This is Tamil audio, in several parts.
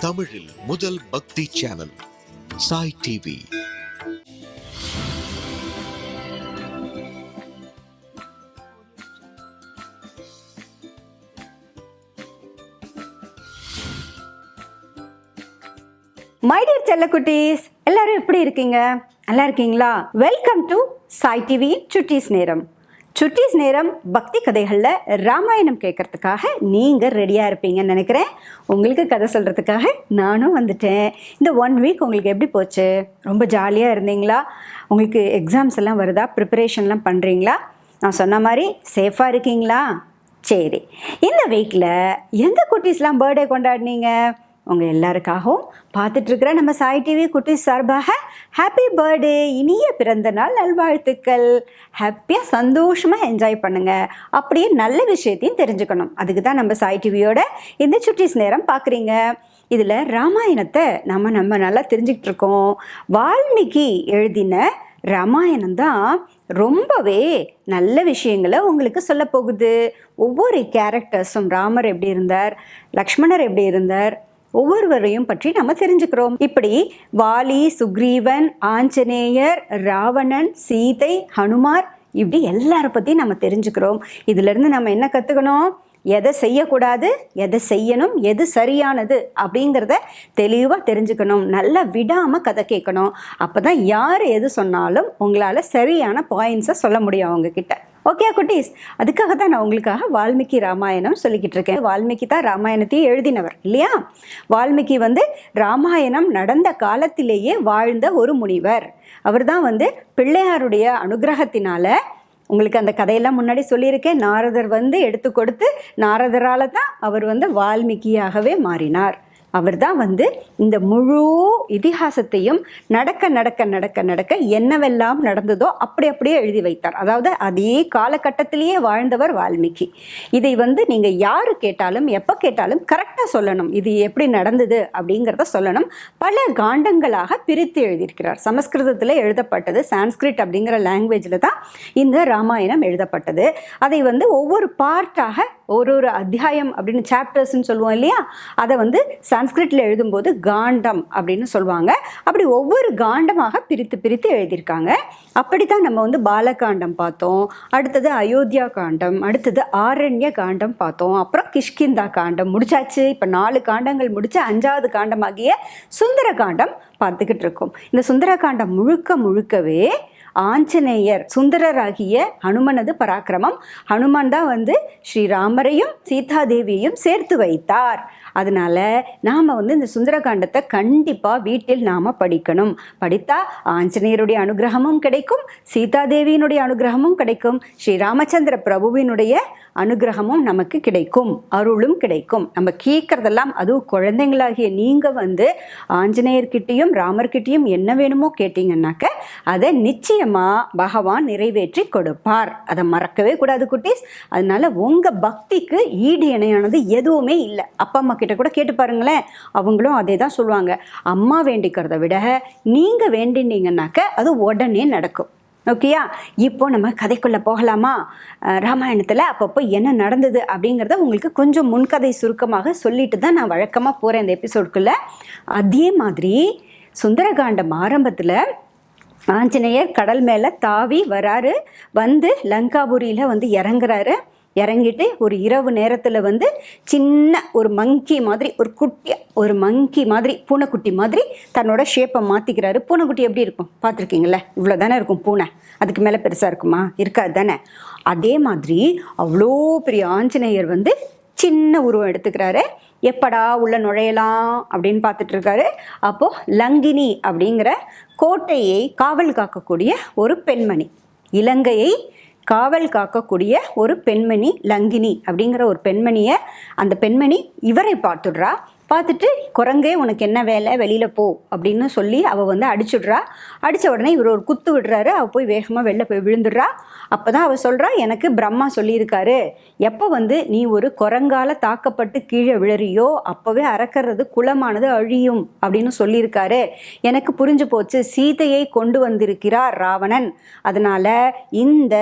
தமிழில் முதல் பக்தி channel Sai TV. My dear செல்லக்குட்டீஸ் எல்லாரும் எப்படி இருக்கீங்க? நல்லா இருக்கீங்களா? வெல்கம் டு சாய் டிவி சுட்டீஸ் நேரம். சுட்டீஸ் நேரம் பக்தி கதைகளில் ராமாயணம் கேட்கறதுக்காக நீங்கள் ரெடியாக இருப்பீங்கன்னு நினைக்கிறேன். உங்களுக்கு கதை சொல்கிறதுக்காக நானும் வந்துட்டேன். இந்த ஒன் வீக் உங்களுக்கு எப்படி போச்சு? ரொம்ப ஜாலியாக இருந்தீங்களா? உங்களுக்கு எக்ஸாம்ஸ் எல்லாம் வருதா? ப்ரிப்பரேஷன்லாம் பண்ணுறீங்களா நான் சொன்ன மாதிரி சேஃபாக இருக்கீங்களா? சரி. இந்த வீக்கில் எந்த குட்டீஸ்லாம் பர்த்டே கொண்டாடினீங்க? உங்கள் எல்லாருக்காகவும் பார்த்துட்ருக்கிற நம்ம சாய் டிவி குட்டி சார்பாக ஹாப்பி பர்த்டே இனிய பிறந்த நாள் நல்வாழ்த்துக்கள். ஹாப்பியாக சந்தோஷமாக என்ஜாய் பண்ணுங்கள் அப்படியே நல்ல விஷயத்தையும் தெரிஞ்சுக்கணும். அதுக்கு தான் நம்ம சாய் டிவியோட இந்த சுட்டிஸ் நேரம் பார்க்குறீங்க. இதில் ராமாயணத்தை நம்ம நம்ம நல்லா தெரிஞ்சுக்கிட்டு இருக்கோம் வால்மீகி எழுதின ராமாயணம் தான் ரொம்பவே நல்ல விஷயங்களை உங்களுக்கு சொல்ல போகுது. ஒவ்வொரு கேரக்டர்ஸும் ராமர் எப்படி இருந்தார் லக்ஷ்மணர் எப்படி இருந்தார் ஒவ்வொருவரையும் பற்றி நம்ம தெரிஞ்சுக்கிறோம். இப்படி வாலி சுக்ரீவன் ஆஞ்சநேயர் ராவணன் சீதை ஹனுமார் இப்படி எல்லாரை பற்றியும் நம்ம தெரிஞ்சுக்கிறோம். இதிலிருந்து நம்ம என்ன கற்றுக்கணும் எதை செய்யக்கூடாது? எதை செய்யணும்? எது சரியானது? அப்படிங்கிறத தெளிவாக தெரிஞ்சுக்கணும். நல்லா விடாமல் கதை கேட்கணும். அப்போ தான் யார் எது சொன்னாலும் உங்களால் சரியான பாயிண்ட்ஸை சொல்ல முடியும் அவங்கக்கிட்ட ஓகே குட்டீஸ். அதுக்காக தான் நான் உங்களுக்காக வால்மீகி ராமாயணம் சொல்லிக்கிட்டு இருக்கேன். வால்மீகி தான் ராமாயணத்தையே எழுதினவர் இல்லையா? வால்மீகி வந்து ராமாயணம் நடந்த காலத்திலேயே வாழ்ந்த ஒரு முனிவர். அவர் தான் வந்து பிள்ளையாருடைய அனுகிரகத்தினால உங்களுக்கு அந்த கதையெல்லாம் முன்னாடி சொல்லியிருக்கேன். நாரதர் வந்து எடுத்து கொடுத்து நாரதரால் தான் அவர் வந்து வால்மீகியாகவே மாறினார். அவர் தான் வந்து இந்த முழு இதிகாசத்தையும் நடக்க நடக்க நடக்க நடக்க என்னவெல்லாம் நடந்ததோ அப்படி அப்படியே எழுதி வைத்தார். அதாவது அதே காலகட்டத்திலேயே வாழ்ந்தவர் வால்மீகி. இதை வந்து நீங்கள் யார் கேட்டாலும் எப்போ கேட்டாலும் கரெக்டாக சொல்லணும். இது எப்படி நடந்தது அப்படிங்கிறத சொல்லணும். பல காண்டங்களாக பிரித்து எழுதியிருக்கிறார். சமஸ்கிருதத்தில் எழுதப்பட்டது சான்ஸ்கிரிட் அப்படிங்கிற லாங்குவேஜில் தான் இந்த ராமாயணம் எழுதப்பட்டது. அதை வந்து ஒவ்வொரு பார்ட்டாக ஒரு ஒரு அத்தியாயம் அப்படின்னு சாப்டர்ஸ்ன்னு சொல்லுவோம் இல்லையா? அதை வந்து சான்ஸ்கிரிட்டில் எழுதும்போது காண்டம் அப்படின்னு சொல்லுவாங்க. அப்படி ஒவ்வொரு காண்டமாக பிரித்து பிரித்து எழுதியிருக்காங்க. அப்படி தான் நம்ம வந்து பாலகாண்டம் பார்த்தோம். அடுத்தது அயோத்தியா காண்டம் அடுத்தது ஆரண்ய காண்டம் பார்த்தோம். அப்புறம் கிஷ்கிந்தா காண்டம் முடிச்சாச்சு. இப்போ நாலு காண்டங்கள் முடிச்சு அஞ்சாவது காண்டமாகிய சுந்தர காண்டம் பார்த்துக்கிட்டு இருக்கோம். இந்த சுந்தர காண்டம் முழுக்க முழுக்கவே ஆஞ்சநேயர் சுந்தரராகிய ஹனுமனது பராக்கிரமம். ஹனுமான் தான் வந்து ஸ்ரீராமரையும் சீதாதேவியையும் சேர்த்து வைத்தார். அதனால நாம் வந்து இந்த சுந்தரகாண்டத்தை கண்டிப்பாக வீட்டில் நாம் படிக்கணும். படித்தா ஆஞ்சநேயருடைய அனுகிரகமும் கிடைக்கும் சீதாதேவியினுடைய அனுகிரகமும் கிடைக்கும். ஸ்ரீராமச்சந்திர பிரபுவினுடைய அனுகிரகமும் நமக்கு கிடைக்கும் அருளும் கிடைக்கும். நம்ம கேட்குறதெல்லாம் அதுவும் குழந்தைங்களாகிய நீங்கள் வந்து ஆஞ்சநேயர்கிட்டையும் ராமர்கிட்டையும் என்ன வேணுமோ கேட்டிங்கன்னாக்க அதை நிச்சயமாக பகவான் நிறைவேற்றி கொடுப்பார். அதை மறக்கவே கூடாது குட்டீஸ். அதனால உங்கள் பக்திக்கு ஈடு இணையானது எதுவுமே இல்லை. அப்பா அம்மா கிட்ட கூட கேட்டு பாருங்களேன். அவங்களும் அதே தான் சொல்லுவாங்க. அம்மா வேண்டிக்கிறத விட நீங்கள் வேண்டினீங்கன்னாக்க அது உடனே நடக்கும். ஓகேயா இப்போ நம்ம கதைக்குள்ளே போகலாமா? ராமாயணத்தில் அப்பப்போ என்ன நடந்தது அப்படிங்கிறத உங்களுக்கு கொஞ்சம் முன்கதை சுருக்கமாக சொல்லிட்டு தான் நான் வழக்கமாக போகிறேன் இந்த எபிசோடுக்குள்ளே அதே மாதிரி சுந்தரகாண்டம் ஆரம்பத்தில் ஆஞ்சநேயர் கடல் மேலே தாவி வராரு. வந்து லங்காபுரியில் வந்து இறங்குறாரு. இறங்கிட்டு ஒரு இரவு நேரத்தில் வந்து சின்ன ஒரு மங்கி மாதிரி ஒரு குட்டி ஒரு மங்கி மாதிரி பூனைக்குட்டி மாதிரி தன்னோட ஷேப்பை மாற்றிக்கிறாரு பூனைக்குட்டி எப்படி இருக்கும்? பார்த்துருக்கீங்களே? இவ்வளோ தானே இருக்கும் பூனை. அதுக்கு மேலே பெருசாக இருக்குமா? இருக்காது தானே அதே மாதிரி அவ்வளோ பெரிய ஆஞ்சநேயர் வந்து சின்ன உருவம் எடுத்துக்கிறாரு. எப்படா உள்ள நுழையலாம் அப்படின்னு பார்த்துட்டு இருக்காரு அப்போது லங்கினி அப்படிங்கிற கோட்டையை காவல் காக்கக்கூடிய ஒரு பெண்மணி. இலங்கையை காவல் காக்கக்கூடிய ஒரு பெண்மணி லங்கினி அப்படிங்கிற ஒரு பெண்மணியை அந்த பெண்மணி இவரை பார்த்துடுறா. பார்த்துட்டு குரங்கே உனக்கு என்ன வேலை? வெளியில் போ அப்படின்னு சொல்லி அவள் வந்து அடிச்சுடுறா. அடித்த உடனே இவர் ஒரு குத்து விடுறாரு. அவள் போய் வேகமாக வெளில போய் விழுந்துடுறா. அப்போ தான் அவள் சொல்கிறா எனக்கு பிரம்மா சொல்லியிருக்காரு. எப்போ வந்து நீ ஒரு குரங்கால தாக்கப்பட்டு கீழே விழறியோ அப்போவே அறக்கிறது குலமானது அழியும் அப்படின்னு சொல்லியிருக்காரு. எனக்கு புரிஞ்சு போச்சு சீதையை கொண்டு வந்திருக்கிறார் ராவணன். அதனால் இந்த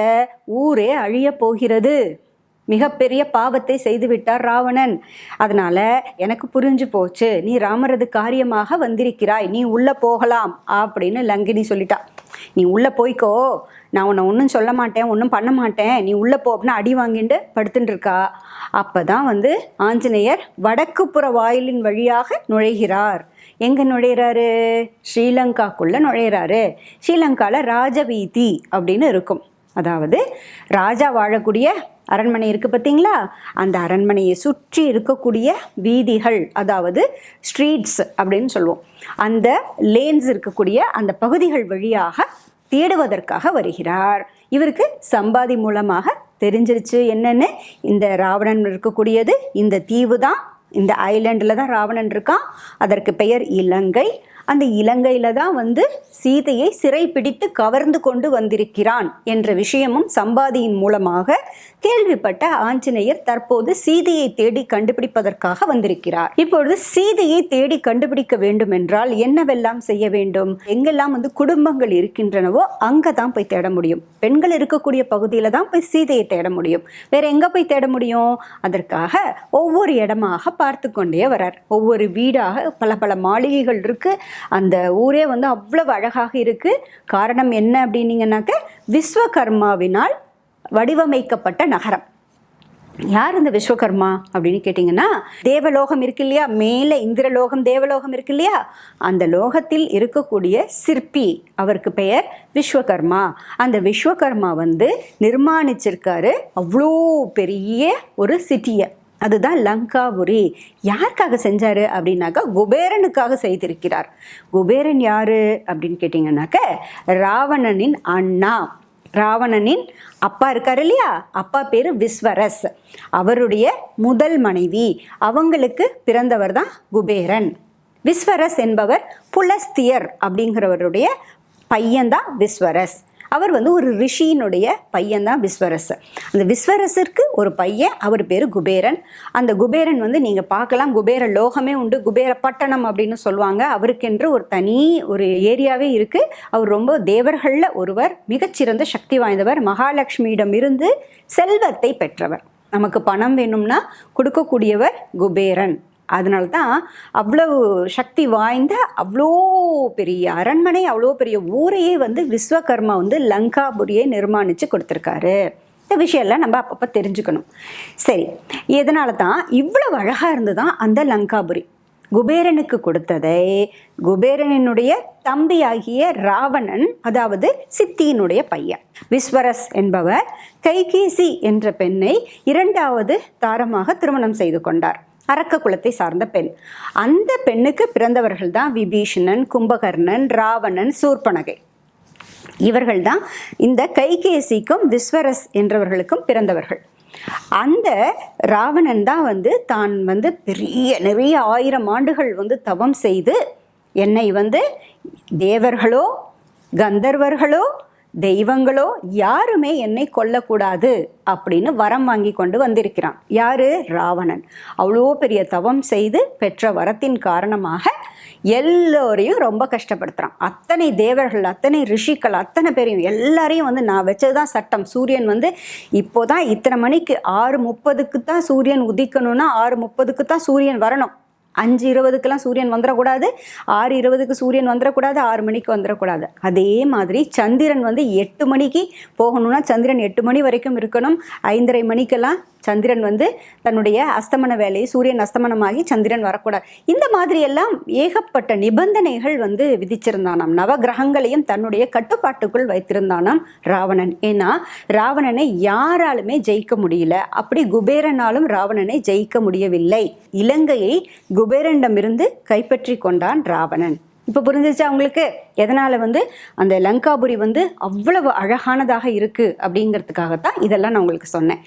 ஊரே அழியப் போகிறது. மிகப்பெரிய பாவத்தை செய்துவிட்டார் ராவணன். அதனால எனக்கு புரிஞ்சு போச்சு நீ ராமரது காரியமாக வந்திருக்கிறாய் நீ உள்ள போகலாம் அப்படின்னு லங்கினி சொல்லிட்டா. நீ உள்ள போய்க்கோ நான் உன்னை ஒன்றும் சொல்ல மாட்டேன் ஒன்றும் பண்ண மாட்டேன் நீ உள்ள போ அப்படின்னு அடி வாங்கிட்டு படுத்துட்டு இருக்கா. அப்பதான் வந்து ஆஞ்சநேயர் வடக்குப்புற வாயிலின் வழியாக நுழைகிறார். எங்க நுழையிறாரு? ஸ்ரீலங்காக்குள்ள நுழையிறாரு. ஸ்ரீலங்கால ராஜவீதி அப்படின்னு இருக்கும். அதாவது ராஜா வாழக்கூடிய அரண்மனை இருக்குது பார்த்தீங்களா? அந்த அரண்மனையை சுற்றி இருக்கக்கூடிய வீதிகள் அதாவது ஸ்ட்ரீட்ஸ் அப்படின்னு சொல்லுவோம். அந்த லேன்ஸ் இருக்கக்கூடிய அந்த பகுதிகள் வழியாக தேடுவதற்காக வருகிறார். இவருக்கு சம்பாதி மூலமாக தெரிஞ்சிருச்சு என்னென்னு இந்த ராவணன் இருக்கக்கூடியது. இந்த தீவு தான் இந்த ஐலண்டில் தான் ராவணன் இருக்கான். அதற்கு பெயர் இலங்கை. அந்த இலங்கையில தான் வந்து சீதையை சிறைப்பிடித்து கவர்ந்து கொண்டு வந்திருக்கிறான் என்ற விஷயமும் சம்பாதியின் மூலமாக கேள்விப்பட்ட ஆஞ்சநேயர் தற்போது சீதையை தேடி கண்டுபிடிப்பதற்காக வந்திருக்கிறார். இப்பொழுது சீதையை தேடி கண்டுபிடிக்க வேண்டும் என்றால் என்னவெல்லாம் செய்ய வேண்டும்? எங்கெல்லாம் வந்து குடும்பங்கள் இருக்கின்றனவோ அங்கே தான் போய் தேட முடியும். பெண்கள் இருக்கக்கூடிய பகுதியில தான் போய் சீதையை தேட முடியும். வேற எங்க போய் தேட முடியும்? அதற்காக ஒவ்வொரு இடமாக பார்த்து கொண்டே வரார். ஒவ்வொரு வீடாக பல பல மாளிகைகள் இருக்கு. அந்த ஊரே வந்து அவ்வளவு அழகாக இருக்கு. காரணம் என்ன அப்படின்னீங்கன்னாக்க விஸ்வகர்மாவினால் வடிவமைக்கப்பட்ட நகரம். யார் இந்த விஸ்வகர்மா அப்படின்னு கேட்டிங்கன்னா தேவலோகம் இருக்கு இல்லையா மேலே இந்திரலோகம் தேவலோகம் இருக்கு இல்லையா அந்த லோகத்தில் இருக்கக்கூடிய சிற்பி அவருக்கு பெயர் விஸ்வகர்மா. அந்த விஸ்வகர்மா வந்து நிர்மாணிச்சிருக்காரு அவ்வளோ பெரிய ஒரு சிட்டியை. அதுதான் லங்காபுரி. யாருக்காக செஞ்சார் அப்படின்னாக்கா குபேரனுக்காக செய்திருக்கிறார். குபேரன் யார் அப்படின்னு கேட்டிங்கன்னாக்க ராவணனின் அண்ணா. ராவணனின் அப்பா இருக்கார் இல்லையா? அப்பா பேர் விஸ்வரஸ். அவருடைய முதல் மனைவி. அவங்களுக்கு பிறந்தவர் தான் குபேரன். விஸ்வரஸ் என்பவர் புலஸ்தியர் அப்படிங்கிறவருடைய பையன்தான் விஸ்வரஸ். அவர் வந்து ஒரு ரிஷியினுடைய பையன் தான் விஸ்வரசர். அந்த விஸ்வரசருக்கு ஒரு பையன் அவர் பேர் குபேரன். அந்த குபேரன் வந்து நீங்கள் பார்க்கலாம் குபேர லோகமே உண்டு குபேர பட்டணம் அப்படின்னு சொல்லுவாங்க. அவருக்கென்று ஒரு தனி ஒரு ஏரியாவே இருக்குது அவர் ரொம்ப தேவர்களில் ஒருவர் மிகச்சிறந்த சக்தி வாய்ந்தவர் மகாலட்சுமியிடம் இருந்து செல்வத்தை பெற்றவர். நமக்கு பணம் வேணும்னா கொடுக்கக்கூடியவர் குபேரன். அதனால தான் அவ்வளவு சக்தி வாய்ந்த அவ்வளோ பெரிய அரண்மனை அவ்வளோ பெரிய ஊரையே வந்து விஸ்வகர்மா வந்து லங்காபுரியை நிர்மாணித்து கொடுத்துருக்காரு. இந்த விஷயம்லாம் நம்ம அப்பப்போ தெரிஞ்சுக்கணும். சரி இதனால தான் இவ்வளவு அழகாக இருந்து தான் அந்த லங்காபுரி? குபேரனுக்கு கொடுத்ததை குபேரனினுடைய தம்பியாகிய ராவணன் அதாவது சித்தியினுடைய பையன் விஸ்வரஸ் என்பவர் கைகேசி என்ற பெண்ணை இரண்டாவது தாரமாக திருமணம் செய்து கொண்டார். அரக்க குலத்தை சார்ந்த பெண். அந்த பெண்ணுக்கு பிறந்தவர்கள் தான் விபீஷணன் கும்பகர்ணன் ராவணன் சூர்பனகை. இவர்கள் தான் இந்த கைகேசிக்கும் விஸ்வரஸ் என்றவர்களுக்கும் பிறந்தவர்கள். அந்த ராவணன் தான் வந்து தான் வந்து பெரிய நிறைய ஆயிரம் ஆண்டுகள் வந்து தவம் செய்து என்னை வந்து தேவர்களோ கந்தர்வர்களோ தெய்வங்களோ யாருமே என்னை கொல்லக்கூடாது அப்படின்னு வரம் வாங்கி கொண்டு வந்திருக்கிறான். யாரு? ராவணன். அவ்வளோ பெரிய தவம் செய்து பெற்ற வரத்தின் காரணமாக எல்லோரையும் ரொம்ப கஷ்டப்படுத்துகிறான் அத்தனை தேவர்கள் அத்தனை ரிஷிகள் அத்தனை பேரையும் எல்லாரையும் வந்து நான் வச்சது தான் சட்டம். சூரியன் வந்து இப்போ தான் இத்தனை மணிக்கு ஆறு முப்பதுக்கு தான் சூரியன் உதிக்கணும்னா ஆறு முப்பதுக்கு தான் சூரியன் வரணும். அஞ்சு இருபதுக்கெல்லாம் சூரியன் வந்துடக்கூடாது ஆறு இருபதுக்கு சூரியன் வந்துடக்கூடாது ஆறு மணிக்கு வந்துடக்கூடாது அதே மாதிரி சந்திரன் வந்து எட்டு மணிக்கு போகணும்னா சந்திரன் எட்டு மணி வரைக்கும் இருக்கணும். ஐந்தரை மணிக்கெல்லாம் சந்திரன் வந்து தன்னுடைய அஸ்தமன வேலையை சூரியன் அஸ்தமனமாகி சந்திரன் வரக்கூடாது. இந்த மாதிரி எல்லாம் ஏகப்பட்ட நிபந்தனைகள் வந்து விதிச்சிருந்தானாம். நவ கிரகங்களையும் தன்னுடைய கட்டுப்பாட்டுக்குள் வைத்திருந்தானாம் ராவணன். ஏன்னா ராவணனை யாராலுமே ஜெயிக்க முடியல. அப்படி குபேரனாலும் ராவணனை ஜெயிக்க முடியவில்லை. இலங்கையை கு குபேரனிடமிருந்து கைப்பற்றி கொண்டான் ராவணன். இப்போ புரிஞ்சிச்சா அவங்களுக்கு எதனால் வந்து அந்த லங்காபுரி வந்து அவ்வளவு அழகானதாக இருக்குது அப்படிங்கிறதுக்காகத்தான் இதெல்லாம் நான் உங்களுக்கு சொன்னேன்.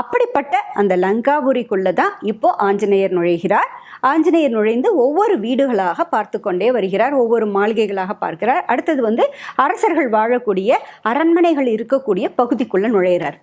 அப்படிப்பட்ட அந்த லங்காபுரிக்குள்ளே தான் இப்போது ஆஞ்சநேயர் நுழைகிறார். ஆஞ்சநேயர் நுழைந்து ஒவ்வொரு வீடுகளாக பார்த்து கொண்டே வருகிறார் ஒவ்வொரு மாளிகைகளாக பார்க்கிறார். அடுத்தது வந்து அரசர்கள் வாழக்கூடிய அரண்மனைகள் இருக்கக்கூடிய பகுதிக்குள்ளே நுழைகிறார்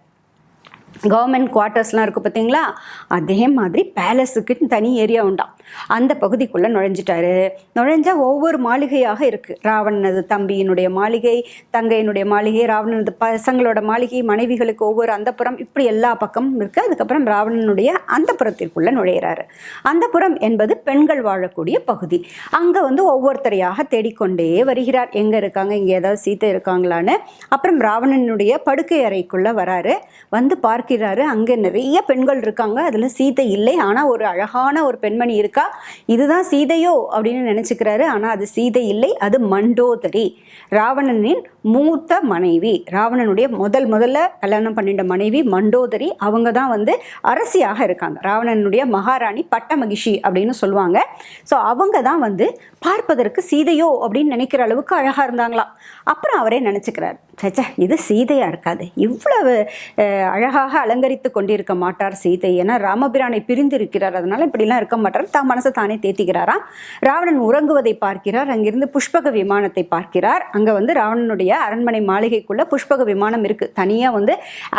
கவர்மெண்ட் குவார்ட்டர்ஸ்லாம் இருக்குது பார்த்தீங்களா? அதே மாதிரி பேலஸுக்கு தனி ஏரியா உண்டாம். அந்த பகுதிக்குள்ளே நுழைஞ்சிட்டாரு. நுழைஞ்சால் ஒவ்வொரு மாளிகையாக இருக்குது ராவணனது தம்பியினுடைய மாளிகை தங்கையினுடைய மாளிகை ராவணனது பசங்களோட மாளிகை மனைவிகளுக்கு ஒவ்வொரு அந்தப்புறம் இப்படி எல்லா பக்கமும் இருக்குது அதுக்கப்புறம் ராவணனுடைய அந்தப்புறத்திற்குள்ளே நுழையிறாரு. அந்தப்புறம் என்பது பெண்கள் வாழக்கூடிய பகுதி. அங்கே வந்து ஒவ்வொருத்தரையாக தேடிக்கொண்டே வருகிறார். எங்கே இருக்காங்க? இங்கே ஏதாவது சீத்தை இருக்காங்களான்னு. அப்புறம் ராவணனுடைய படுக்கை அறைக்குள்ளே வராரு. வந்து பார்க்க பார்க்கிறாரு. அங்கே நிறைய பெண்கள் இருக்காங்க. அதில் சீதை இல்லை. ஆனால் ஒரு அழகான ஒரு பெண்மணி இருக்கா? இதுதான் சீதையோ? அப்படின்னு நினச்சிக்கிறாரு. ஆனால் அது சீதை இல்லை. அது மண்டோதரி. ராவணனின் மூத்த மனைவி. ராவணனுடைய முதல் முதல்ல கல்யாணம் பண்ணிட்ட மனைவி மண்டோதரி. அவங்க தான் வந்து அரசியாக இருக்காங்க. ராவணனுடைய மகாராணி பட்டமகிஷி அப்படின்னு சொல்லுவாங்க. ஸோ அவங்க தான் வந்து பார்ப்பதற்கு சீதையோ அப்படின்னு நினைக்கிற அளவுக்கு அழகாக இருந்தாங்களாம். அப்புறம் அவரே நினச்சிக்கிறார். சச்சா இது சீதையாக இருக்காது. இவ்வளவு அழகாக அலங்கரித்து கொண்டிருக்க மாட்டார் சீதை. ஏன்னா ராமபிரானை பிரிந்து இருக்கிறார் அதனால் இப்படிலாம் இருக்க மாட்டார். தான் மனசை தானே தேத்திக்கிறாராம். ராவணன் உறங்குவதை பார்க்கிறார். அங்கிருந்து புஷ்பக விமானத்தை பார்க்கிறார். அங்கே வந்து ராவணனுடைய அரண்மனை மாளிகைக்குள்ளே புஷ்பக விமானம் இருக்குது தனியாக வந்து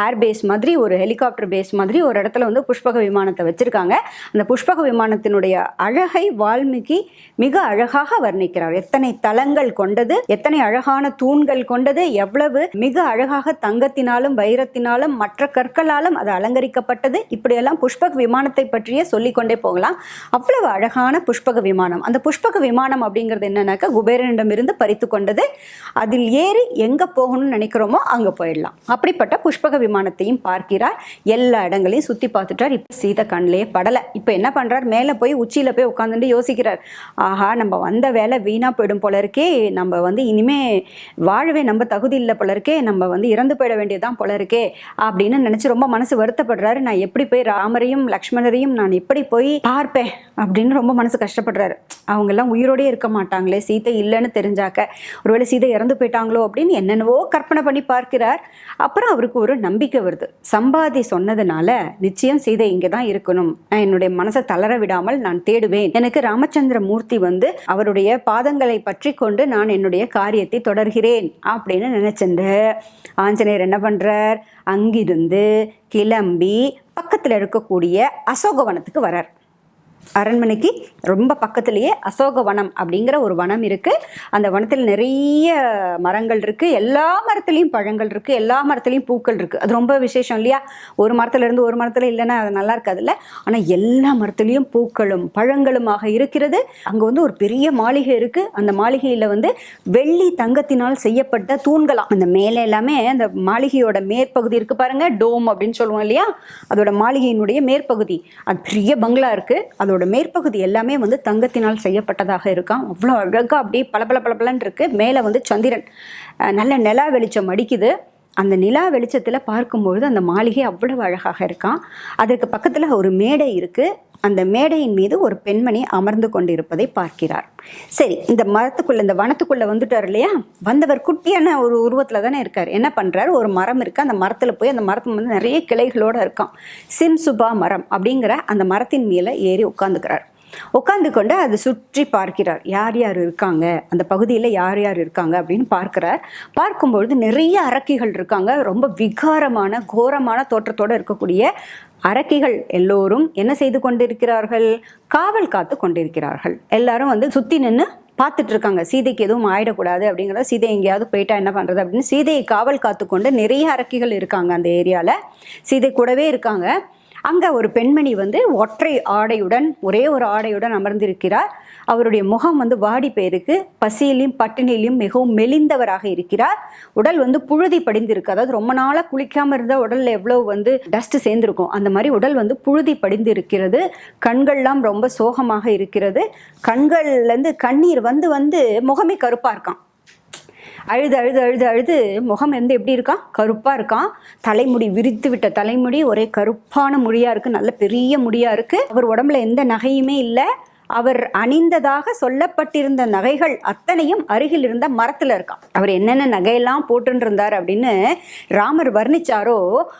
ஏர் பேஸ் மாதிரி ஒரு ஹெலிகாப்டர் பேஸ் மாதிரி ஒரு இடத்துல வந்து புஷ்பக விமானத்தை வச்சுருக்காங்க. அந்த புஷ்பக விமானத்தினுடைய அழகை வால்மீகி மிக அழகாக வர்ணிக்கிறார். எத்தனை தளங்கள் கொண்டது எத்தனை அழகான தூண்கள் கொண்டது எவ்வளவு மிக அழகாக தங்கத்தினாலும் வைரத்தினாலும் மற்ற கற்களாலும் அது அலங்கரிக்கப்பட்டது. இப்படியெல்லாம் புஷ்பக விமானத்தை பற்றியே சொல்லிக்கொண்டே போகலாம். அவ்வளவு அழகான புஷ்பக விமானம். அந்த புஷ்பக விமானம் அப்படிங்கிறது என்னன்னாக்கா குபேரனிடமிருந்து பறித்து கொண்டது. அதில் ஏறி எங்கே போகணும்னு நினைக்கிறோமோ அங்கே போயிடலாம். அப்படிப்பட்ட புஷ்பக விமானத்தையும் பார்க்கிறார். எல்லா இடங்களையும் சுற்றி பார்த்துட்டார். இப்போ சீத கண்ணிலே படலை. இப்போ என்ன பண்ணுறார் மேலே போய் உச்சியில் போய் உட்காந்துட்டு யோசிக்கிறார். ஆஹா நம்ம வந்த வேலை வீணாக போயிடும் போல இருக்கே. நம்ம வந்து இனிமே வாழவே நம்ம தகுதி இல்லை போல இருக்கே நம்ம வந்து இறந்து போயிட வேண்டியதுதான் போல இருக்கே அப்படின்னு நினச்சி ரொம்ப மனசு வருத்தப்படுறாரு. நான் எப்படி போய் ராமரையும் லக்ஷ்மணரையும் நான் எப்படி போய் பார்ப்பேன் அப்படின்னு ரொம்ப மனசு கஷ்டப்படுறாரு. அவங்கெல்லாம் உயிரோடே இருக்க மாட்டாங்களே சீதை இல்லைன்னு தெரிஞ்சாக்க ஒருவேளை சீதை இறந்து போயிட்டாங்களோ அப்படின்னு என்னென்னவோ கற்பனை பண்ணி பார்க்கிறார். அப்புறம் அவருக்கு ஒரு நம்பிக்கை வருது. சம்பாதி சொன்னதுனால நிச்சயம் சீதை இங்கே தான் இருக்கணும். நான் என்னுடைய மனசை தளர விடாமல் நான் தேடுவேன். எனக்கு ராமச்சந்திர மூர்த்தி வந்து அவருடைய பாதங்களை பற்றி கொண்டு நான் என்னுடைய காரியத்தை தொடர்கிறேன் அப்படின்னு நினைச்சிருந்து ஆஞ்சநேயர் என்ன பண்ணுறார் அங்கிருந்து கிளம்பி பக்கத்தில் இருக்கக்கூடிய அசோகவனத்துக்கு வரார் அரண்மனைக்கு ரொம்ப பக்கத்துலேயே அசோக வனம் அப்படிங்கிற ஒரு வனம் இருக்குது அந்த வனத்தில் நிறைய மரங்கள் இருக்குது எல்லா மரத்துலேயும் பழங்கள் இருக்குது எல்லா மரத்துலேயும் பூக்கள் இருக்குது அது ரொம்ப விசேஷம் இல்லையா? ஒரு மரத்துலேருந்து ஒரு மரத்தில் இல்லைன்னா அது நல்லா இருக்காதுல்ல? ஆனால் எல்லா மரத்துலேயும் பூக்களும் பழங்களுமாக இருக்கிறது. அங்கே வந்து ஒரு பெரிய மாளிகை இருக்குது அந்த மாளிகையில் வந்து வெள்ளி தங்கத்தினால் செய்யப்பட்ட தூண்களாம் அந்த மேலே எல்லாமே அந்த மாளிகையோட மேற்பகுதி இருக்குது பாருங்கள் டோம் அப்படின்னு சொல்லுவோம் இல்லையா? அதோட மாளிகையினுடைய மேற்பகுதி. அது பெரிய பங்களா இருக்குது அதோட மேற்பகுதி எல்லாமே வந்து தங்கத்தினால் செய்யப்பட்டதாக இருக்கும். அவ்வளோ அழகாக அப்படியே பளபள பளபளன்னு இருக்குது மேலே வந்து சந்திரன் நல்ல நிலா வெளிச்சம் அடிக்குது. அந்த நிலா வெளிச்சத்தில் பார்க்கும்பொழுது அந்த மாளிகை அவ்வளவு அழகாக இருக்கான் அதற்கு பக்கத்தில் ஒரு மேடை இருக்குது அந்த மேடையின் மீது ஒரு பெண்மணி அமர்ந்து கொண்டிருப்பதை பார்க்கிறார். சரி இந்த மரத்துக்குள்ள இந்த வனத்துக்குள்ள வந்துட்டார் இல்லையா? வந்தவர் குட்டியான ஒரு உருவத்தில் தானே இருக்கார். என்ன பண்ணுறாரு ஒரு மரம் இருக்குது அந்த மரத்தில் போய் அந்த மரத்து வந்து நிறைய கிளைகளோடு இருக்கான் சிம்சுபா மரம் அப்படிங்கிற அந்த மரத்தின் மேலே ஏறி உட்காந்துக்கிறார் உட்காந்து கொண்டு அதை சுற்றி பார்க்கிறார். யார் யார் இருக்காங்க? அந்த பகுதியில் யார் யார் இருக்காங்க அப்படின்னு பார்க்கிறார். பார்க்கும்பொழுது நிறைய அரக்கிகள் இருக்காங்க. ரொம்ப விகாரமான கோரமான தோற்றத்தோடு இருக்கக்கூடிய அரக்கிகள் எல்லோரும் என்ன செய்து கொண்டிருக்கிறார்கள்? காவல் காத்து கொண்டிருக்கிறார்கள். எல்லாரும் வந்து சுற்றி நின்று பார்த்துட்டு இருக்காங்க. சீதைக்கு எதுவும் ஆயிடக்கூடாது அப்படிங்கிறத சீதை எங்கேயாவது போயிட்டா என்ன பண்ணுறது அப்படின்னு சீதையை காவல் காத்து கொண்டு நிறைய அரக்கிகள் இருக்காங்க அந்த ஏரியாவில் சீதை கூடவே இருக்காங்க. அங்கே ஒரு பெண்மணி வந்து ஒற்றை ஆடையுடன் ஒரே ஒரு ஆடையுடன் அமர்ந்திருக்கிறார். அவருடைய முகம் வந்து வாடி போயிருக்கு. பசியிலையும் பட்டினிலையும் மிகவும் மெலிந்தவராக இருக்கிறார். உடல் வந்து புழுதி படிந்திருக்கு. அதாவது ரொம்ப நாளாக குளிக்காமல் இருந்தால் உடலில் எவ்வளோ வந்து டஸ்ட் சேர்ந்துருக்கும். அந்த மாதிரி உடல் வந்து புழுதி படிந்து இருக்கிறது கண்கள்லாம் ரொம்ப சோகமாக இருக்கிறது. கண்கள்லேருந்து கண்ணீர் வந்து வந்து முகமே கருப்பாக இருக்கான் அழுது அழுது அழுது அழுது முகம் வந்து எப்படி இருக்கான் கருப்பாக இருக்கான் தலைமுடி விரித்து விட்ட தலைமுடி ஒரே கருப்பான முடியாக இருக்குது நல்ல பெரிய முடியாக இருக்குது அவர் உடம்புல எந்த நகையுமே இல்லை. அவர் அணிந்ததாக சொல்லப்பட்டிருந்த நகைகள் அத்தனையும் அருகில் இருந்த மரத்தில் இருக்கான் அவர் என்னென்ன நகையெல்லாம் போட்டுருந்தார் அப்படின்னு ராமர் வர்ணிச்சாரோ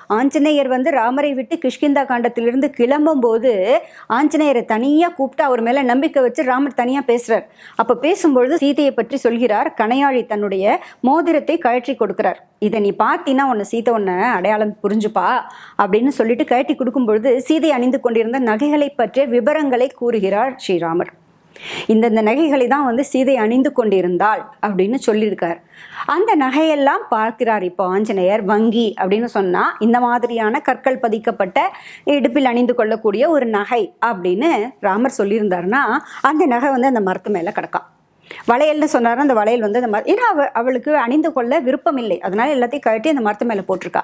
ஆஞ்சநேயர் வந்து ராமரை விட்டு கிஷ்கிந்தா காண்டத்திலிருந்து கிளம்பும் போது ஆஞ்சநேயரை தனியாக கூப்பிட்டு அவர் மேலே நம்பிக்கை வச்சு ராமர் தனியாக பேசுகிறார் அப்போ பேசும்பொழுது சீதையை பற்றி சொல்கிறார் கணையாழி தன்னுடைய மோதிரத்தை கழற்றி கொடுக்கிறார். இதை நீ பார்த்தீன்னா உன்னை சீதை உன்னை அடையாளம் புரிஞ்சுப்பா அப்படின்னு சொல்லிட்டு கழட்டி கொடுக்கும் பொழுது சீதை அணிந்து கொண்டிருந்த நகைகளை பற்றிய விவரங்களை கூறுகிறார் ஸ்ரீராமர். இந்தந்த நகைகளை தான் வந்து சீதை அணிந்து கொண்டிருந்தாள் அப்படின்னு சொல்லியிருக்கார். அந்த நகையெல்லாம் பார்க்கிறார் இப்போ ஆஞ்சநேயர் வங்கி அப்படின்னு சொன்னா இந்த மாதிரியான கற்கள் பதிக்கப்பட்ட இடுப்பில் அணிந்து கொள்ளக்கூடிய ஒரு நகை அப்படின்னு ராமர் சொல்லியிருந்தாருன்னா அந்த நகை வந்து அந்த மரத்து மேலே கிடக்கான் வளையல்னு சொன்னார் அந்த வளையல் வந்து அந்த மர ஏன்னா அவ அவளுக்கு அணிந்து கொள்ள விருப்பம் இல்லை. அதனால எல்லாத்தையும் கழட்டி அந்த மரத்து மேலே போட்டிருக்கா.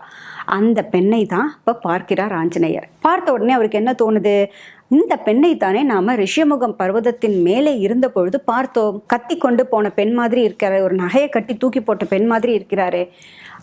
அந்த பெண்ணை தான் இப்போ பார்க்கிறார் ஆஞ்சநேயர். பார்த்த உடனே அவருக்கு என்ன தோணுது? இந்த பெண்ணை தானே நாம ரிஷியமுகம் பர்வதத்தின் மேலே இருந்த பொழுது பார்த்தோம். கத்தி கொண்டு போன பெண் மாதிரி இருக்கிறாரு. ஒரு நகையை கட்டி தூக்கி போட்ட பெண் மாதிரி இருக்கிறாரு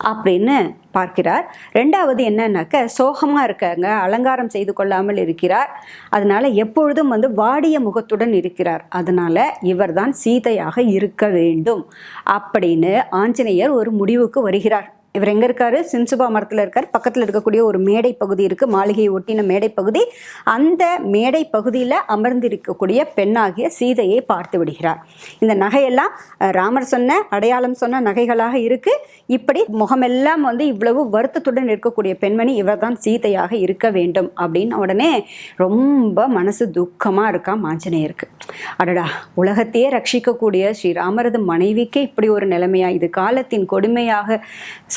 அப்படின்னு பார்க்கிறார். ரெண்டாவது என்னன்னாக்க சோகமாக இருக்காங்க. அலங்காரம் செய்து கொள்ளாமல் இருக்கிறார். அதனால எப்பொழுதும் வந்து வாடிய முகத்துடன் இருக்கிறார். அதனால இவர்தான் சீதையாக இருக்க வேண்டும் அப்படின்னு ஆஞ்சநேயர் ஒரு முடிவுக்கு வருகிறார். இவர் எங்க இருக்காரு? சின்சுபா மரத்துல இருக்கார். பக்கத்துல இருக்கக்கூடிய ஒரு மேடை பகுதி இருக்கு. மாளிகையை ஒட்டின மேடை பகுதி அந்த மேடை பகுதியில அமர்ந்து இருக்கக்கூடிய பெண்ணாகிய சீதையை பார்த்து விடுகிறார். இந்த நகையெல்லாம் ராமர் சொன்ன அடையாளம் சொன்ன நகைகளாக இருக்கு. இப்படி முகமெல்லாம் வந்து இவ்வளவு வருத்தத்துடன் இருக்கக்கூடிய பெண்மணி இவர்தான் சீதையாக இருக்க வேண்டும் அப்படின்னு உடனே ரொம்ப மனசு துக்கமா இருக்கா மாஞ்சநேயருக்கு. அடடா உலகத்தையே ரட்சிக்கக்கூடிய ஸ்ரீராமரது மனைவிக்கே இப்படி ஒரு நிலைமையா? இது காலத்தின் கொடுமையாக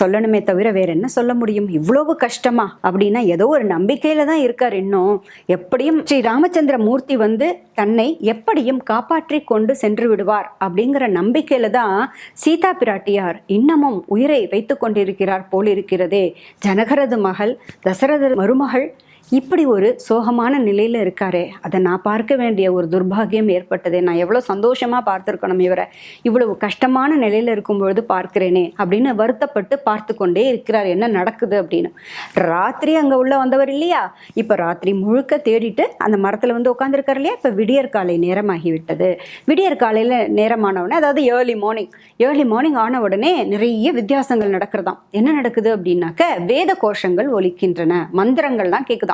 சொல்லணுமே தவிர வேற என்ன சொல்ல முடியும்? இவ்வளவு கஷ்டமா? அப்படின்னா ஏதோ ஒரு நம்பிக்கையில தான் இருக்கார் இன்னும். எப்படியும் ஸ்ரீ ராமச்சந்திர மூர்த்தி வந்து தன்னை எப்படியும் காப்பாற்றி கொண்டு சென்று விடுவார் அப்படிங்கிற நம்பிக்கையில தான் சீதா பிராட்டியார் இன்னமும் உயிரை வைத்து கொண்டிருக்கிறார் போலிருக்கிறதே. ஜனகரது மகள் தசரதர் மருமகள் இப்படி ஒரு சோகமான நிலையில் இருக்காரே. அதை நான் பார்க்க வேண்டிய ஒரு துர்பாகியம் ஏற்பட்டதே. நான் எவ்வளோ சந்தோஷமாக பார்த்துருக்கணும் இவரை. இவ்வளவு கஷ்டமான நிலையில் இருக்கும் பொழுது பார்க்கிறேனே அப்படின்னு வருத்தப்பட்டு பார்த்து கொண்டே இருக்கிறார். என்ன நடக்குது அப்படின்னு. ராத்திரி அங்கே உள்ள வந்தவர் இல்லையா? இப்போ ராத்திரி முழுக்க தேடிட்டு அந்த மரத்தில் வந்து உட்காந்துருக்கார் இல்லையா? இப்போ விடியற் காலை நேரமாகிவிட்டது. விடியற் காலையில் நேரமானவுடனே அதாவது ஏர்லி மார்னிங் ஏர்லி மார்னிங் ஆன உடனே நிறைய வித்தியாசங்கள் நடக்கிறதாம். என்ன நடக்குது அப்படின்னாக்க வேத கோஷங்கள் ஒலிக்கின்றன. மந்திரங்கள்லாம் கேட்குதான்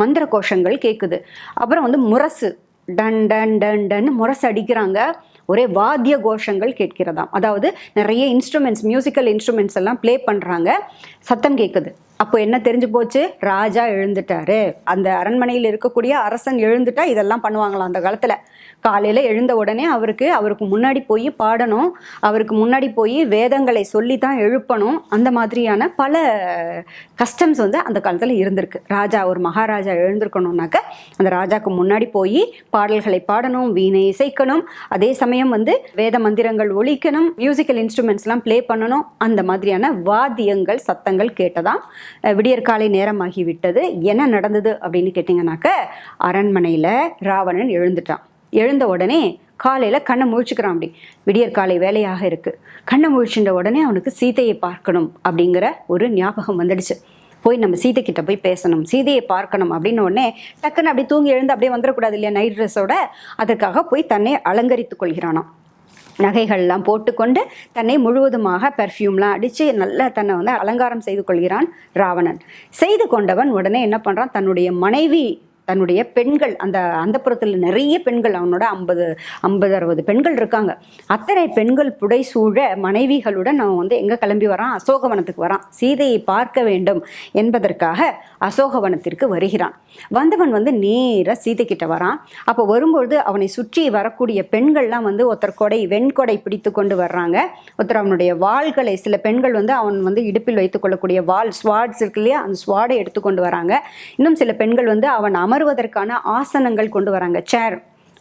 மந்திர கோஷங்கள் கேட்குது அப்புறம் வந்து முரசு. டன் டன் டன் டன் முரசு அடிக்கிறாங்க. ஒரே வாத்திய கோஷங்கள் கேட்கிறதாம். அதாவது நிறைய இன்ஸ்ட்ருமெண்ட்ஸ் மியூசிக்கல் இன்ஸ்ட்ருமெண்ட்ஸ் எல்லாம் ப்ளே பண்ணுறாங்க சத்தம் கேட்குது அப்போ என்ன தெரிஞ்சு போச்சு? ராஜா எழுந்துட்டாரு. அந்த அரண்மனையில் இருக்கக்கூடிய அரசன் எழுந்துட்டா இதெல்லாம் பண்ணுவாங்களாம் அந்த காலத்தில். காலையில் எழுந்த உடனே அவருக்கு அவருக்கு முன்னாடி போய் பாடணும் அவருக்கு முன்னாடி போய் வேதங்களை சொல்லி தான் எழுப்பணும். அந்த மாதிரியான பல கஸ்டம்ஸ் வந்து அந்த காலத்தில் இருந்திருக்கு. ராஜா ஒரு மகாராஜா எழுந்திருக்கணும்னாக்க அந்த ராஜாக்கு முன்னாடி போய் பாடல்களை பாடணும் வீணை இசைக்கணும். அதே சமயம் வந்து வேத மந்திரங்கள் ஒழிக்கணும் மியூசிக்கல் இன்ஸ்ட்ருமெண்ட்ஸ்லாம் ப்ளே பண்ணணும். அந்த மாதிரியான வாத்தியங்கள் சத்தங்கள் கேட்டதாம் விடியற்காலை நேரமாகி விட்டது என்ன நடந்தது அப்படின்னு கேட்டிங்கனாக்க அரண்மனையில் ராவணன் எழுந்துட்டான். எழுந்த உடனே காலையில் கண்ணை முழிச்சுக்கிறான் அப்படி. விடியற்காலை வேலையாக இருக்குது கண்ணை முழிச்சுட்ட உடனே அவனுக்கு சீதையை பார்க்கணும் அப்படிங்கிற ஒரு ஞாபகம் வந்துடுச்சு. போய் நம்ம சீதை கிட்ட போய் பேசணும். சீதையை பார்க்கணும் அப்படின்னு உடனே டக்குன்னு அப்படியே தூங்கி எழுந்து அப்படியே வந்துடக்கூடாது இல்லையா நைட் ட்ரெஸ்ஸோட அதற்காக போய் தன்னை அலங்கரித்து கொள்கிறானாம். நகைகள்லாம் போட்டுக்கொண்டு தன்னை முழுவதுமாக பெர்ஃப்யூம்லாம் அடித்து நல்லா தன்னை வந்து அலங்காரம் செய்து கொள்கிறான் ராவணன். செய்து கொண்டவன் உடனே என்ன பண்ணுறான் தன்னுடைய மனைவி தன்னுடைய பெண்கள் அந்த அந்தப்புறத்தில் நிறைய பெண்கள் அவனோட ஐம்பது ஐம்பது அறுபது பெண்கள் இருக்காங்க. அத்தனை பெண்கள் புடைசூழ மனைவிகளுடன் அவன் வந்து எங்கே கிளம்பி வரான்? அசோகவனத்துக்கு வரான். சீதையை பார்க்க வேண்டும் என்பதற்காக அசோகவனத்திற்கு வருகிறான். வந்தவன் வந்து நேராக சீதை கிட்ட வரான். அப்போ வரும்பொழுது அவனை சுற்றி வரக்கூடிய பெண்கள்லாம் வந்து ஒருத்தர் கொடை வெண்கொடை பிடித்து கொண்டு வர்றாங்க. ஒருத்தர் அவனுடைய வாள்களை சில பெண்கள் வந்து அவன் வந்து இடுப்பில் வைத்துக்கொள்ளக்கூடிய வாள் ஸ்வாட்ஸ் இருக்கு இல்லையா? அந்த ஸ்வாடை எடுத்துக்கொண்டு வராங்க. இன்னும் சில பெண்கள் வந்து அவன் அமர்வதற்கான ஆசனங்கள் கொண்டு வராங்க. சேர்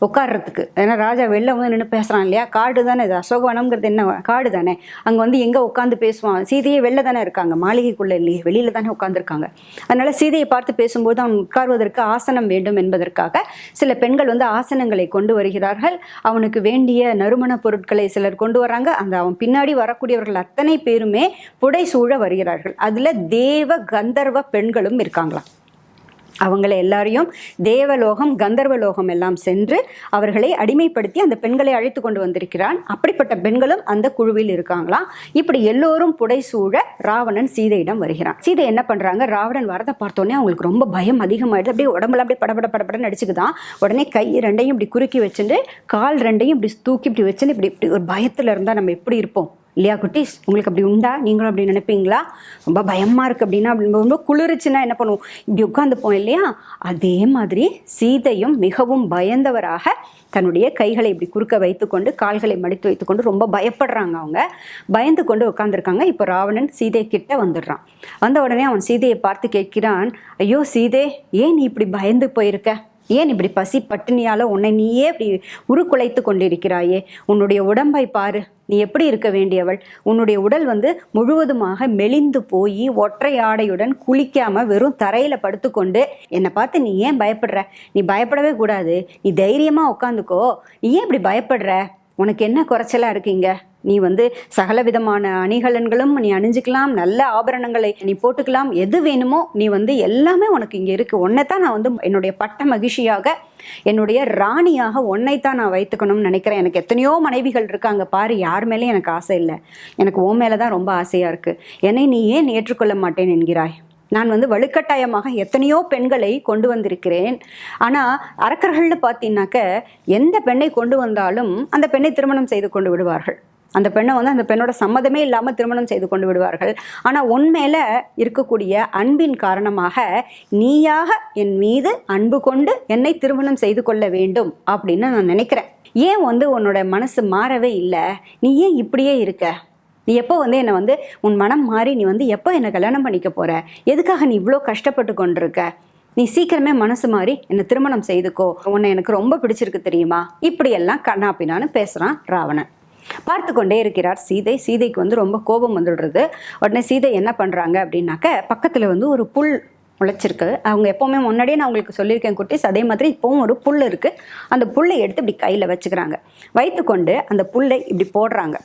உட்கார்றதுக்கு. ஏன்னா ராஜா வெளில வந்து நின்று பேசுகிறான் இல்லையா? காடு தானே இது? அசோகவனம்ங்கிறது என்ன? காடு தானே? அங்கே வந்து எங்கே உட்காந்து பேசுவான்? சீதையே வெளில தானே இருக்காங்க. மாளிகைக்குள்ளே இல்லையே வெளியில் தானே உட்காந்துருக்காங்க அதனால் சீதையை பார்த்து பேசும்போது அவன் உட்காருவதற்கு ஆசனம் வேண்டும் என்பதற்காக சில பெண்கள் வந்து ஆசனங்களை கொண்டு வருகிறார்கள். அவனுக்கு வேண்டிய நறுமண பொருட்களை சிலர் கொண்டு வராங்க. அந்த அவன் பின்னாடி வரக்கூடியவர்கள் அத்தனை பேருமே புடை சூழ வருகிறார்கள். அதில் தேவ கந்தர்வ பெண்களும் இருக்காங்களாம். அவங்களை எல்லாரையும் தேவலோகம் கந்தர்வலோகம் எல்லாம் சென்று அவர்களை அடிமைப்படுத்தி அந்த பெண்களை அழைத்து கொண்டு வந்திருக்கிறான். அப்படிப்பட்ட பெண்களும் அந்த குழுவில் இருக்காங்களாம் இப்படி எல்லோரும் புடைசூழ ராவணன் சீதையிடம் வருகிறான். சீதை என்ன பண்றாங்க? ராவணன் வரதை பார்த்தோன்னே அவங்களுக்கு ரொம்ப பயம் அதிகமாயிடுது. அப்படியே உடம்புல அப்படியே படபட படபட நடிச்சுக்குதான். உடனே கை ரெண்டையும் இப்படி குறுக்கி வச்சுட்டு கால் ரெண்டையும் இப்படி தூக்கி இப்படி வச்சுன்னு இப்படி இப்படி ஒரு பயத்தில் இருந்தால் நம்ம எப்படி இருப்போம்? இல்லையா குட்டீஸ்? உங்களுக்கு அப்படி உண்டா? நீங்களும் அப்படி நினைப்பீங்களா? ரொம்ப பயமாக இருக்குது அப்படின்னா ரொம்ப குளிருச்சுன்னா என்ன பண்ணுவோம்? இப்படி உட்காந்துப்போம் இல்லையா? அதே மாதிரி சீதையும் மிகவும் பயந்தவராக தன்னுடைய கைகளை இப்படி குறுக்க வைத்துக்கொண்டு கால்களை மடித்து வைத்துக்கொண்டு ரொம்ப பயப்படுறாங்க அவங்க. பயந்து கொண்டு உட்காந்துருக்காங்க இப்போ ராவணன் சீதை கிட்ட வந்துடுறான். வந்த உடனே அவன் சீதையை பார்த்து கேட்கிறான் ஐயோ சீதே ஏன் நீ இப்படி பயந்து போயிருக்க? ஏன் இப்படி பசி பட்டினியால் உன்னை நீயே இப்படி உருக்குலைத்து கொண்டிருக்கிறாயே? உன்னுடைய உடம்பை பாரு. நீ எப்படி இருக்க வேண்டியவள்? உன்னுடைய உடல் வந்து முழுவதுமாக மெலிந்து போய் ஒற்றை ஆடையுடன் குளிக்காம வெறும் தரையில படுத்துக்கொண்டு என்னை பார்த்து நீ ஏன் பயப்படுற? நீ பயப்படவே கூடாது. நீ தைரியமா உட்காந்துக்கோ நீ ஏன் இப்படி பயப்படுற? உனக்கு என்ன குறைச்சலாக இருக்கீங்க? நீ வந்து சகல விதமான அணிகலன்களும் நீ அணிஞ்சிக்கலாம் நல்ல ஆபரணங்களை நீ போட்டுக்கலாம் எது வேணுமோ நீ வந்து எல்லாமே உனக்கு இங்கே இருக்குது உன்னை தான் நான் வந்து என்னுடைய பட்ட மகிழ்ச்சியாக என்னுடைய ராணியாக உன்னை தான் நான் வைத்துக்கணும்னு நினைக்கிறேன். எனக்கு எத்தனையோ மனைவிகள் இருக்காங்க. பாரு யார் மேலேயும் எனக்கு ஆசை இல்லை. எனக்கு உன் மேலே தான் ரொம்ப ஆசையாக இருக்குது என்னை நீ ஏன் ஏற்றுக்கொள்ள மாட்டேன் என்கிறாய்? நான் வந்து வலுக்கட்டாயமாக எத்தனையோ பெண்களை கொண்டு வந்திருக்கிறேன். ஆனால் அரக்கர்கள்னு பார்த்தீங்கன்னாக்க எந்த பெண்ணை கொண்டு வந்தாலும் அந்த பெண்ணை திருமணம் செய்து கொண்டு விடுவார்கள். அந்த பெண்ணை வந்து அந்த பெண்ணோட சம்மதமே இல்லாமல் திருமணம் செய்து கொண்டு விடுவார்கள். ஆனால் உண்மையில் இருக்கக்கூடிய அன்பின் காரணமாக நீயாக என் மீது அன்பு கொண்டு என்னை திருமணம் செய்து கொள்ள வேண்டும் அப்படின்னு நான் நினைக்கிறேன். ஏன் வந்து உன்னோட மனசு மாறவே இல்லை? நீ ஏன் இப்படியே இருக்க? நீ எப்போ வந்து என்னை வந்து உன் மனம் மாறி நீ வந்து எப்போ என்னை கல்யாணம் பண்ணிக்க போகிற எதுக்காக நீ இவ்வளோ கஷ்டப்பட்டு கொண்டிருக்க? நீ சீக்கிரமே மனசு மாறி என்னை திருமணம் செய்துக்கோ. உன்னை எனக்கு ரொம்ப பிடிச்சிருக்கு தெரியுமா? இப்படியெல்லாம் கண்ணா பின்னான்னு பேசுகிறான் ராவணன். பார்த்து கொண்டே இருக்கிறார் சீதை. சீதைக்கு வந்து ரொம்ப கோபம் வந்துடுறது. உடனே சீதை என்ன பண்ணுறாங்க அப்படின்னாக்க பக்கத்தில் வந்து ஒரு புல் முளைச்சிருக்கு. அவங்க எப்போவுமே முன்னாடியே நான் உங்களுக்கு சொல்லியிருக்கேன் குட்டீஸ் அதே மாதிரி இப்போவும் ஒரு புல் இருக்குது அந்த புல்லை எடுத்து இப்படி கையில் வச்சுக்கிறாங்க. வைத்துக்கொண்டு அந்த புல்லை இப்படி போடுறாங்க.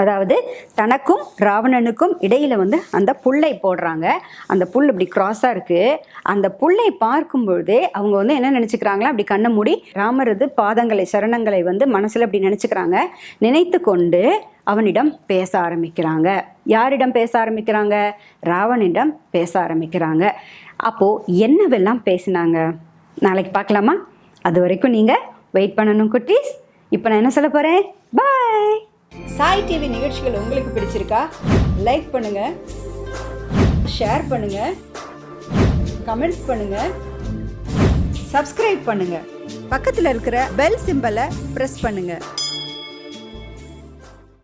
அதாவது தனக்கும் ராவணனுக்கும் இடையில வந்து அந்த புல்லை போடுறாங்க. அந்த புல் இப்படி கிராஸாக இருக்கு. அந்த புல்லை பார்க்கும் அவங்க வந்து என்ன நினச்சிக்கிறாங்களா அப்படி கண்ணை மூடி ராமரது பாதங்களை சரணங்களை வந்து மனசில் அப்படி நினச்சிக்கிறாங்க. நினைத்து கொண்டு அவனிடம் பேச ஆரம்பிக்கிறாங்க. யாரிடம் பேச ஆரம்பிக்கிறாங்க? ராவனிடம் பேச ஆரம்பிக்கிறாங்க. அப்போது என்னவெல்லாம் பேசினாங்க? நாளைக்கு பார்க்கலாமா? அது வரைக்கும் நீங்கள் வெயிட் பண்ணணும் குட்டீஸ். இப்போ நான் என்ன சொல்ல போகிறேன் பாய் சாய் டிவி நிகழ்ச்சிகள் உங்களுக்கு பிடிச்சிருக்கா? லைக் பண்ணுங்க. ஷேர் பண்ணுங்க. கமெண்ட்ஸ் பண்ணுங்க. சப்ஸ்கிரைப் பண்ணுங்க. பக்கத்தில் இருக்கிற பெல் சிம்பலை ப்ரெஸ் பண்ணுங்கள்